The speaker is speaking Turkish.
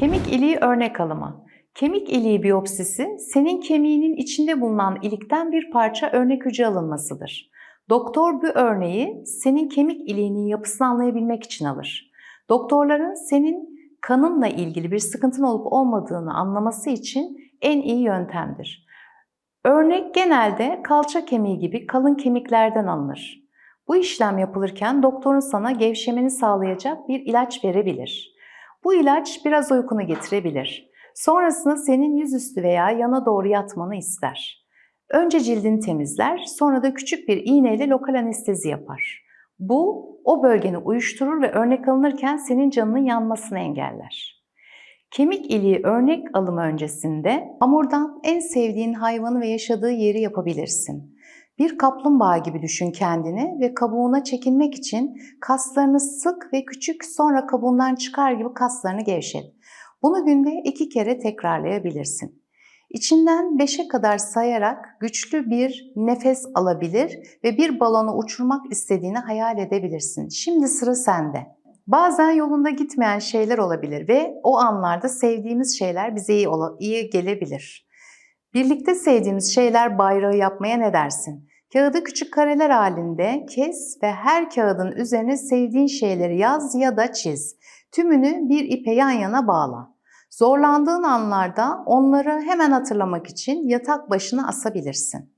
Kemik iliği örnek alımı. Kemik iliği biyopsisi, senin kemiğinin içinde bulunan ilikten bir parça örnek hücre alınmasıdır. Doktor bu örneği senin kemik iliğinin yapısını anlayabilmek için alır. Doktorların senin kanınla ilgili bir sıkıntın olup olmadığını anlaması için en iyi yöntemdir. Örnek genelde kalça kemiği gibi kalın kemiklerden alınır. Bu işlem yapılırken doktorun sana gevşemeni sağlayacak bir ilaç verebilir. Bu ilaç biraz uykunu getirebilir. Sonrasında senin yüzüstü veya yana doğru yatmanı ister. Önce cildini temizler, sonra da küçük bir iğneyle lokal anestezi yapar. Bu, o bölgeni uyuşturur ve örnek alınırken senin canının yanmasını engeller. Kemik iliği örnek alımı öncesinde hamurdan en sevdiğin hayvanı ve yaşadığı yeri yapabilirsin. Bir kaplumbağa gibi düşün kendini ve kabuğuna çekilmek için kaslarını sık ve küçük sonra kabuğundan çıkar gibi kaslarını gevşet. Bunu günde iki kere tekrarlayabilirsin. İçinden 5'e kadar sayarak güçlü bir nefes alabilir ve bir balonu uçurmak istediğini hayal edebilirsin. Şimdi sıra sende. Bazen yolunda gitmeyen şeyler olabilir ve o anlarda sevdiğimiz şeyler bize iyi, iyi gelebilir. Birlikte sevdiğimiz şeyler bayrağı yapmaya ne dersin? Kağıdı küçük kareler halinde kes ve her kağıdın üzerine sevdiğin şeyleri yaz ya da çiz. Tümünü bir ipe yan yana bağla. Zorlandığın anlarda onları hemen hatırlamak için yatak başına asabilirsin.